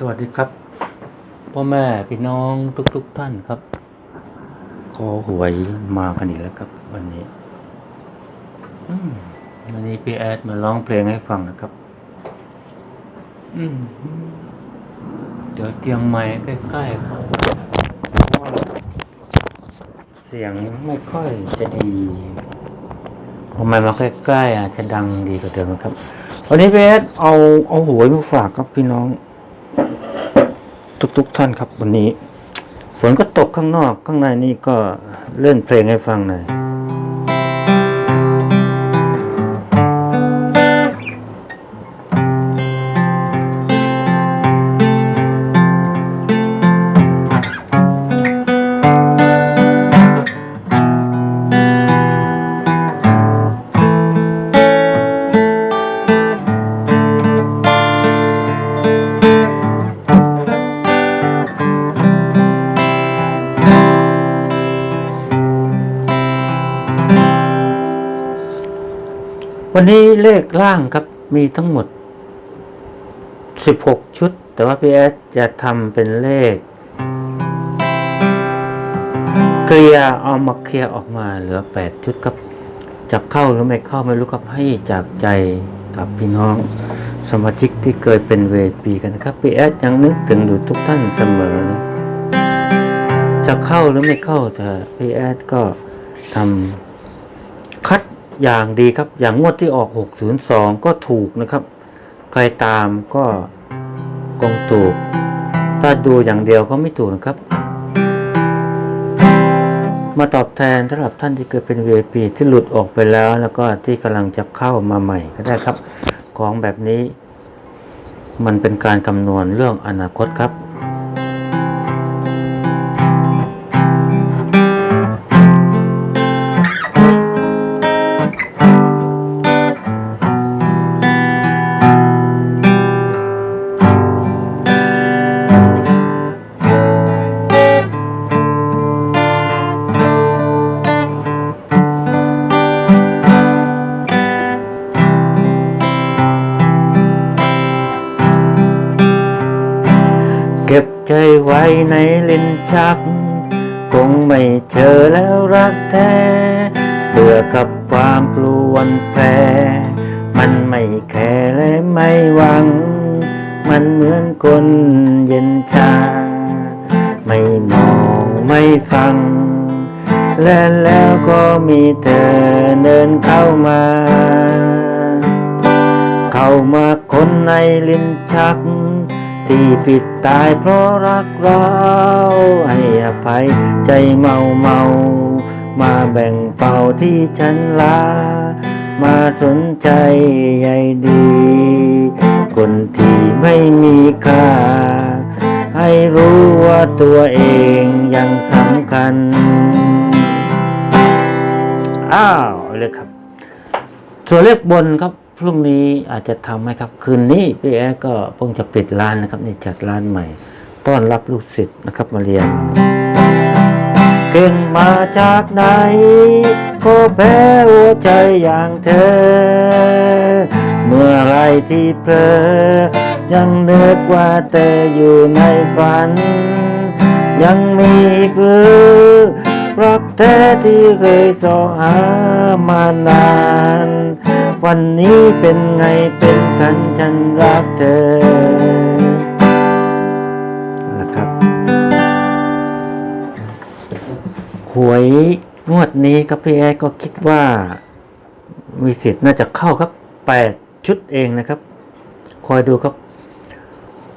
สวัสดีครับพ่อแม่พี่น้องทุกๆทท่านครับ ขอหวยมากันอีกแล้วครับ วันนี้อวันนี้พี่แอดมาร้องเพลงให้ฟังนะครับอืมเดี๋ยวเตรียมไม้ใกล้ๆครับเสียงไม่ค่อยจะดีพอไม้มาใกล้ๆอะจะดังดีกว่าเดิมครับ วันนี้พี่แอดเอาเอาหวยมาฝากครับพี่น้อง ทุกๆทท่านครับวันนี้ ฝนก็ตกข้างนอกข้างในนี่ก็เล่นเพลงให้ฟังหน่อย วันนี้เลขล่างครับมีทั้งหมด 16 ชุด แต่ว่าพี่แอดจะทำเป็นเลข เคลียร์เอามาเคลียร์ออกมาเหลือ 8 ชุดครับจะเข้าหรือไม่เข้าไม่รู้ครับให้จากใจกับพี่น้องสมาชิกที่เคยเป็นเวทีกันนะครับพี่แอดยังนึกถึงอยู่ทุกท่านเสมอ จะเข้าหรือไม่เข้าแต่พี่แอดก็ทำคัด อย่างดีครับ อย่างงวดที่ออก 602 ก็ถูกนะครับ ใครตามก็คงถูก ถ้าดูอย่างเดียวก็ไม่ถูกนะครับ มาตอบแทนสำหรับท่านที่เคยเป็น VIP ที่หลุดออกไปแล้วแล้วก็ที่กำลังจะเข้ามาใหม่ก็ได้ครับ ของแบบนี้ มันเป็นการคำนวณเรื่องอนาคตครับ ใจไว้ในลิ้นชัก คงไม่เจอแล้วรักแท้เบื่อกับความปลวนแปรมันไม่แคร์และไม่หวัง มันเหมือนคนเย็นชา ไม่มองไม่ฟัง และแล้วก็มีเธอเดินเข้ามา เข้ามาคนในลิ้นชัก ที่ปิด ตายเพราะรักเราให้อภัยใจเมาเมา มาแบ่งเป่าที่ฉันลา มาสนใจใยดี คนที่ไม่มีค่า ให้รู้ว่าตัวเองยังสำคัญ อ้าวเลยครับ ส่วนเลขบนครับ พรุ่งนี้อาจจะทำให้ครับ คืนนี้พี่แอร์ก็เพิ่งจะปิดร้านนะครับนี่จัดร้านใหม่ ต้อนรับลูกศิษย์นะครับมาเรียน เก่งมาจากไหนก็แพ้หัวใจอย่างเธอ เมื่อไรที่เพลอยังเนึกว่าเธออยู่ในฝัน ยังมีอีกหรือรักแท้ที่เคยสอหามานาน วันนี้เป็นไงเป็นกันฉันรักเธอนะครับหวยงวดนี้ครับพี่แอร์ก็คิดว่า มีสิทธิ์น่าจะเข้าครับแปดชุดเองนะครับ คอยดูครับ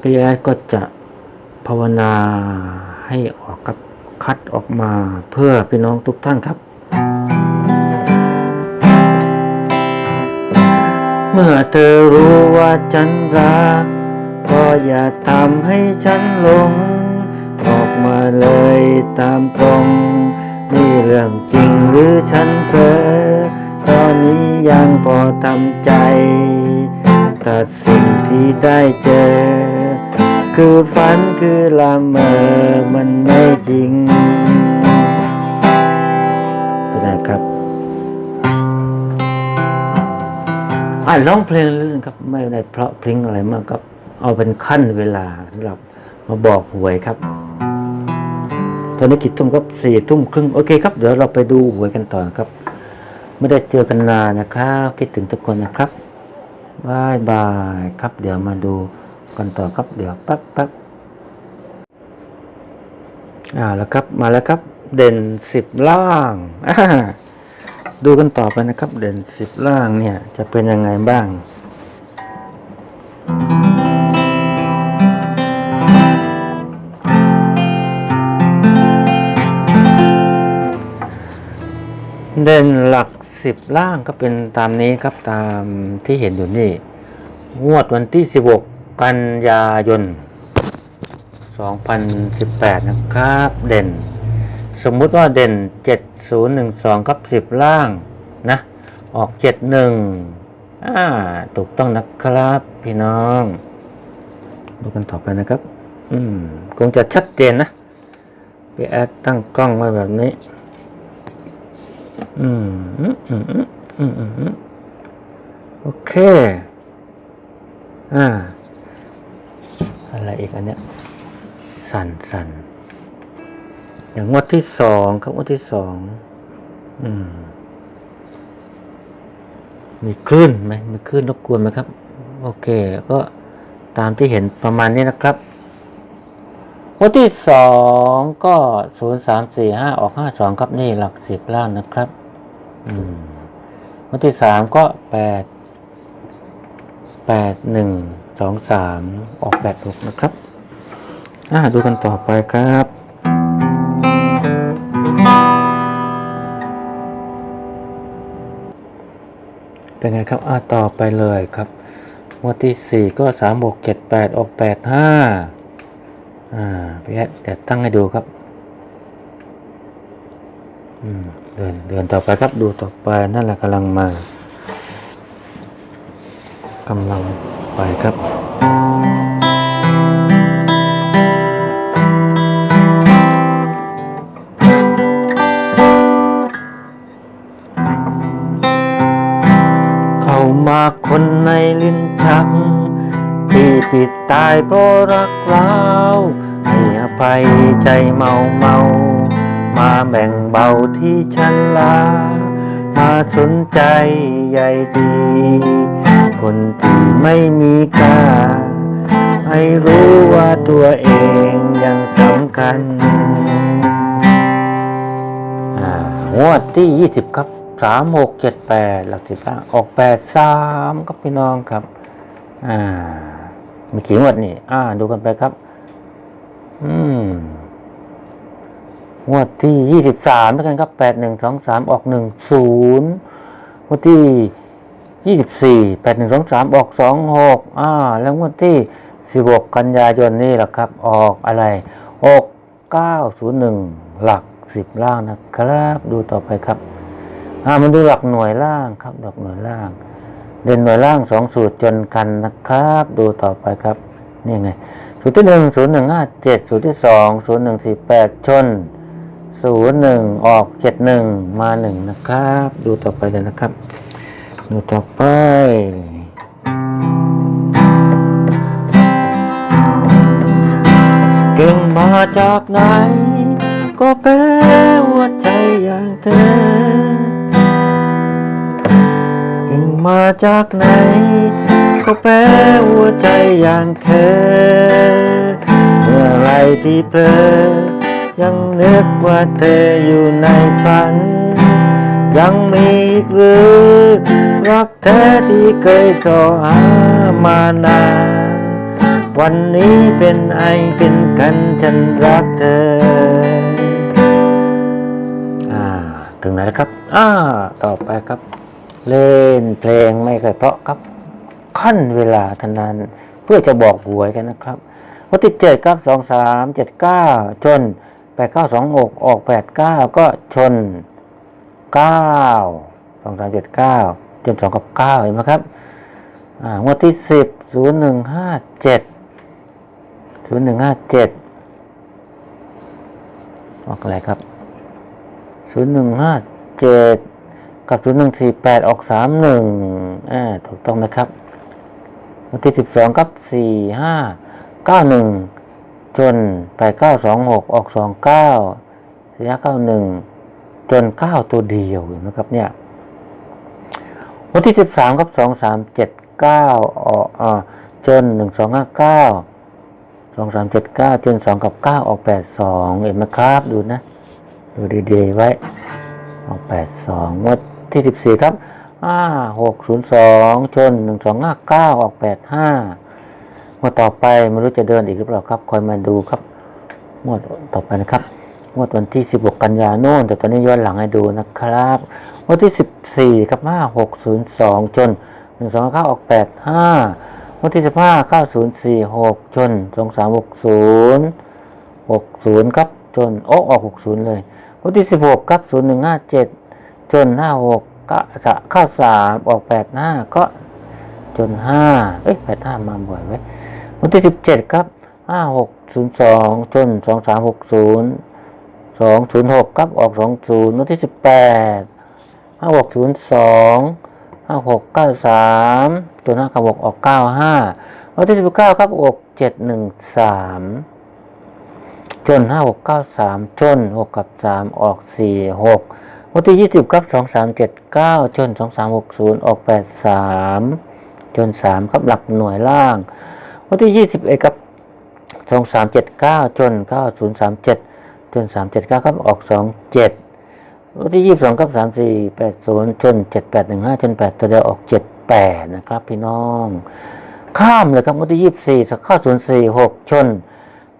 พี่แอดก็จะภาวนาให้ออกกับคัดออกมาเพื่อพี่น้องทุกท่านครับ เมื่อเธอรู้ว่าฉันรัก ก็อย่าทำให้ฉันหลง ออกมาเลยตามตรงนี่เรื่องจริงหรือฉันเพ้อตอนนี้ยังพอทำใจ แต่สิ่งที่ได้เจอ คือฝันคือละเมอมันไม่จริง อ่านร้องเพลงเล่นๆครับ ไม่ได้เพราะพริ้งอะไรมากครับ เอาเป็นขั้นเวลาสำหรับมาบอกหวยครับ ตอนนี้กี่ทุ่มครับสี่ทุ่มครึ่งโอเคครับ เดี๋ยวเราไปดูหวยกันต่อครับ ไม่ได้เจอกันนานนะครับ คิดถึงทุกคนนะครับบายบายครับ เดี๋ยวมาดูกันต่อครับ เดี๋ยวแป๊บแป๊บอ่าแล้วครับมาแล้วครับ เด่นสิบล่างอ่า ดูกันต่อไปนะครับ เด่นสิบล่างเนี่ย จะเป็นยังไงบ้างเด่นหลักสิบล่างก็เป็นตามนี้ครับตามที่เห็นอยู่นี่ งวดวันที่16กันยายน 2018 นะครับ เด่น สมมุติว่าเด่น 7012กับ 10 ล่างนะ ออก 71อ่าถูกต้องนะครับ พี่น้อง ดูกันต่อไปนะครับ อืม คงจะชัดเจนนะพี่แอดตั้งกล้องไว้แบบนี้ อืม อืม อืม อืม อืมอืมอืมโอเค อ่า อะไรอีกอันเนี้ย สั่นสั่น อย่างงวดที่สองครับงวดที่สองอืม มีคลื่นไหมมีคลื่นรบกวนไหมครับ โอเค ก็ตามที่เห็นประมาณนี้นะครับงวดที่สองก็ศูนย์สามสี่ห้าออกห้าสองครับนี่หลักสิบล่างนะครับ อืมงวดที่สามก็แปดแปดหนึ่งสองสามออกแปดหกนะครับ อ่าดูกันต่อไปครับ เป็นไงครับอ่าต่อไปเลยครับงวดที่สี่ก็สามหกเจ็ดแปดออกแปดห้าอ่าพี่แอดเดี๋ยวตั้งให้ดูครับ อืม เดินเดินต่อไปครับ ดูต่อไปนั่นแหละกำลังมากำลังไปครับายเพราะรักเราให้อภัยใจเมาเมา มาแบ่งเบาที่ฉันลา มาสนใจใยดี คนที่ไม่มีค่า ให้รู้ว่าตัวเองยังสำคัญอ่างวดที่ยี่สิบครับสามหกเจ็ดแปดหลักสิบล่างออกแปดสามครับพี่น้องครับ อ่า มีกี่งวดนี่ อ่า ดูกันไปครับ อืม งวดที่ยี่สิบสามแล้วกันครับ แปดหนึ่งสองสามออกหนึ่งศูนย์งวดที่ยี่สิบสี่แปดหนึ่งสองสามออกสองหกอ่า แล้วงวดที่สิบหกกันยายนนี่แหละครับ ออกอะไรออกเก้าศูนย์หนึ่งหลักสิบล่างนะครับ ดูต่อไปครับ อ่ามันดูหลักหน่วยล่างครับ หลักหน่วยล่าง เด่นหน่วยล่างสองสูตรจนกันนะครับ ดูต่อไปครับ นี่ไง สูตรที่หนึ่งศูนย์หนึ่งห้าเจ็ดสูตรที่สองศูนย์หนึ่งสี่แปดชนศูนย์หนึ่งออกเจ็ดหนึ่งมาหนึ่งนะครับ ดูต่อไปเลยนะครับ ดูต่อไปเก่งมาจากไหน ก็แพ้หัวใจอย่างเธอ มาจากไหน ก็แพ้หัวใจอย่างเธอ เมื่อไรที่เพลอยังนึกว่าเธออยู่ในฝัน ยังมีอีกหรือรักแท้ที่เคยสอหามานานวันนี้เป็นไอเป็นกันฉันรักเธอ อ่า ถึงไหนแล้วครับ อ่า ต่อไปครับ เล่นเพลงไม่เคยเพราะครับขั้นเวลาเทานานเพื่อจะบอกหวยกันนะครับวันที่เจ็ดครับสองสามเจ็ดเก้าชนแปดเก้าสองอกออกแปดเก้าก็ชนเก้าสองสามเจ็ดเก้าจนสองกับเก้าเห็นไหมครับอ่างวดที่สิบศูนย์หนึ่งห้าเจ็ดศูนย์หนึ่งห้าเจ็ดออกอะไรครับศูนย์หนึ่งห้าเจ็ด กับศูนย์หนึ่งสี่แปดออกสามหนึ่งอ่าถูกต้องไหมครับ วันที่สิบสองครับสี่ห้าเก้าหนึ่งจนแปดเก้าสองหกออกสองเก้าสี่ห้าเก้าหนึ่งจนเก้าตัวเดียวเห็นะครับเนี่ย วันที่สิบสามครับสองสามเจ็ดเก้าออกอ่าจนหนึ่งสองห้าเก้าสองสามเจ็ดเก้าจนสองกับเก้าออกแปดสองเห็นไหมครับ ดูนะ ดูดีๆไว้ ออกแปดสองงวด ที่สิบสี่ครับห้าหกศูนย์สองชนหนึ่งสองห้าเก้าออกแปดห้างวดต่อไปไม่รู้จะเดินอีกหรือเปล่าครับ คอยมาดูครับงวดต่อไปนะครับงวดวันที่สิบหกกันยาโน่นแต่ตอนนี้ย้อนหลังให้ดูนะครับงวดที่สิบสี่ครับห้าหกศูนย์สองชนหนึ่งสองเก้าออกแปดห้างวดที่สิบห้าเก้าศูนย์สี่หกชนสองสามหกศูนย์หกศูนย์ครับ จน โอ้ออกหกศูนย์เลยวันที่สิบหกครับศูนย์หนึ่งห้าเจนห้าหกก็จะเข้าสามออกแปดห้าก็จนห้าเอ้ยแปดห้ามาบ่อยไว้วันที่สิบเจ็ดครับห้าหกศูนย์สองจนสองสามหกศูนย์สองศูนย์หกครับออกสองศูนย์วันที่สิบแปดห้าหกศูนย์สองห้าหกเก้าสามจนห้ากับหกออกเก้าห้าวันที่สิบเก้าครับออกเจ็ดหนึ่งสามจนห้าหกเก้าสามจนหกกับสามออกสี่หก วันที่ยี่สิบครับสองสามเจ็ดเก้าจนสองสามหกศูนย์ออกแปดสามจนสามครับหลักหน่วยล่าง วันที่ยี่สิบเอ็ดครับสองสามเจ็ดเก้าจนเก้าศูนย์สามเจ็ดจนสามเจ็ดเก้าครับออกสองเจ็ดวันที่ยี่สิบสองครับสามสี่แปดศูนย์จนเจ็ดแปดหนึ่งห้าจนแปดตัวเดียวออกเจ็ดแปดนะครับพี่น้อง ข้ามเลยครับวันที่ยี่สิบสี่สักเข้าศูนย์สี่หกชน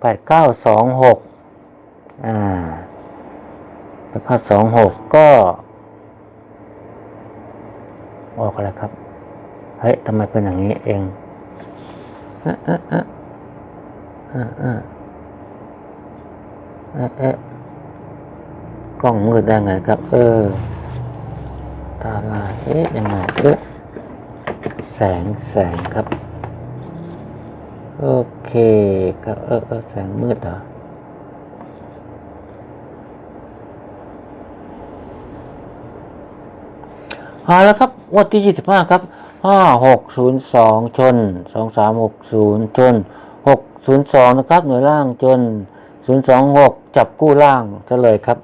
แปดเก้าสองหกอ่า แปดเก้าสองหกก็ ออกอะไรครับ เฮ้ยทำไมเป็นอย่างนี้เองเอ๊ะเอ๊ะเอ๊ะเอ๊ะเอ๊ะเอ๊ะเอ๊ะกล้องมืดได้ไงครับ เออ ตาลายเอ๊ะยังไงเอ๊ะแสงแสงครับ โอเคครับ เออเออแสงมืดเหรอ เอาแล้วครับงวันที่ยี่สิบห้าครับห้าหกศูนย์สองชนสองสามหกศูนย์ชนหกศูนย์สองนะครับหน่วยล่างจนศูนย์สองหกจับกู้ล่างจะเลยครับ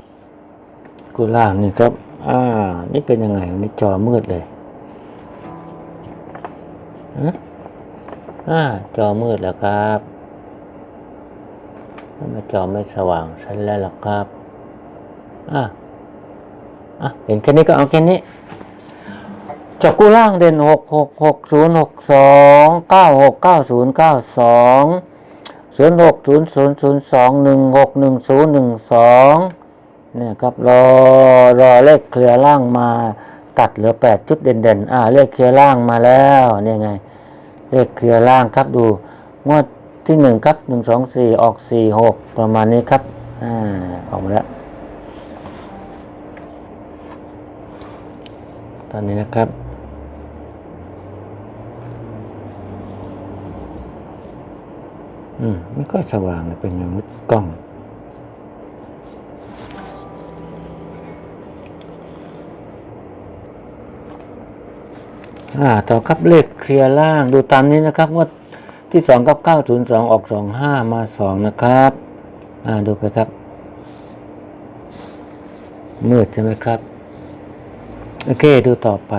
กู้ล่างนี่ครับ อ่า นี่เป็นยังไงนี่จอมืดเลยอ่าจอมืดแล้วครับทำไมจอไม่สว่างใช่แล้วล่ะครับอะอะเห็นแค่นี้ก็เอาแค่นี้ จับกู้ล่างเด่นหกหกหกศูนย์หกสองเก้าหกเก้าศูนย์เก้าสองศูนย์หกศูนย์ศูนย์ศูนย์สองหนึ่งหกหนึ่งศูนย์หนึ่งสองเนี่ยครับรอรอเลขเคลียร์ล่างมาตัดเหลือแปดจุดเด่นๆ อ่าเลขเคลียร์ล่างมาแล้วเนี่ยไง เลขเคลียร์ล่างครับดูงวดที่หนึ่งครับหนึ่งสองสี่ออกสี่หกประมาณนี้ครับอ่าออกมาแล้วตอนนี้นะครับ อืมไม่ค่อยสว่างเป็นอย่างนี้กล้อง อ่า ต่อครับเลขเคลียร์ล่างดูตามนี้นะครับว่าที่สองกับเก้าศูนย์สองออกสองห้ามาสองนะครับ อ่าดูไปครับ มืดใช่ไหมครับ โอเค ดูต่อไป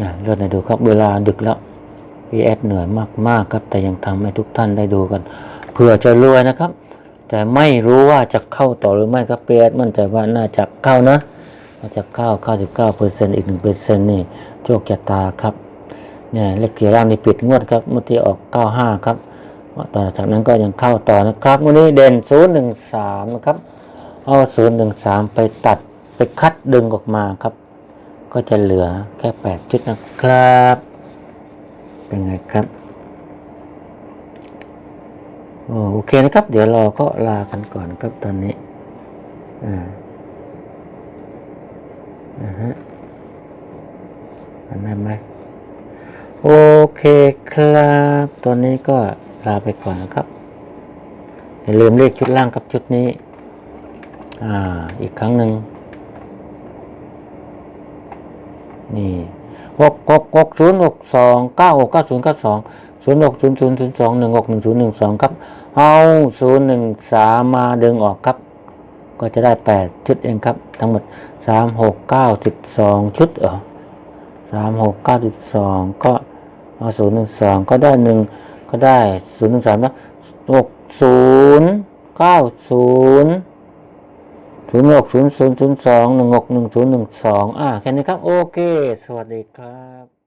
นะเลื่อนให้ดูครับ เวลาดึกแล้ว PS เหนื่อยมากๆครับ แต่ยังทำให้ทุกท่านได้ดูกันเผื่อจะรวยนะครับ แต่ไม่รู้ว่าจะเข้าต่อหรือไม่ครับ PS มั่นใจว่าน่าจะเข้านะน่าจะเข้า99เปอร์เซ็นต์อีก1เปอร์เซ็นต์นี่โชคชะตาครับเนี่ยเลขเกียร์ล่างนี่ปิดงวดครับเมื่อที่ออก 95 ครับต่อจากนั้นก็ยังเข้าต่อนะครับ วันนี้เด่น 013 นะครับ เอา 013 ไปตัดไปคัดดึงออกมาครับ ก็จะเหลือแค่ 8 ชุดนะครับ เป็นไงครับโอโอเคนะครับ เดี๋ยวเราก็ลากันก่อนครับตอนนี้ อ่าอ่าฮะอันนั้นไหมโอเคครับ ตอนนี้ก็ลาไปก่อนนะครับ อย่าลืมเลขชุดล่างกับชุดนี้ อ่า อีกครั้งหนึ่งนี่ หกหกหกศูนย์หกสองเก้าหกเก้าศูนย์เก้าสองศูนย์หกศูนย์ศูนย์ศูนย์สองหนึ่งหกหนึ่งศูนย์หนึ่งสองครับ เอาศูนย์หนึ่งสามมาดึงออกครับ ก็จะได้แปดชุดเองครับ ทั้งหมดสามหกเก้าสิบสองชุดเออสามหกเก้าสิบสองก็เอาศูนย์หนึ่งสองก็ได้หนึ่งก็ได้ศูนย์หนึ่งสามนะหกศูนย์เก้าศูนย์ ศูนย์หกศูนย์ศูนย์ศูนย์สองหนึ่งหกหนึ่งศูนย์หนึ่งสองอ่าแค่นี้ครับ โอเค สวัสดีครับ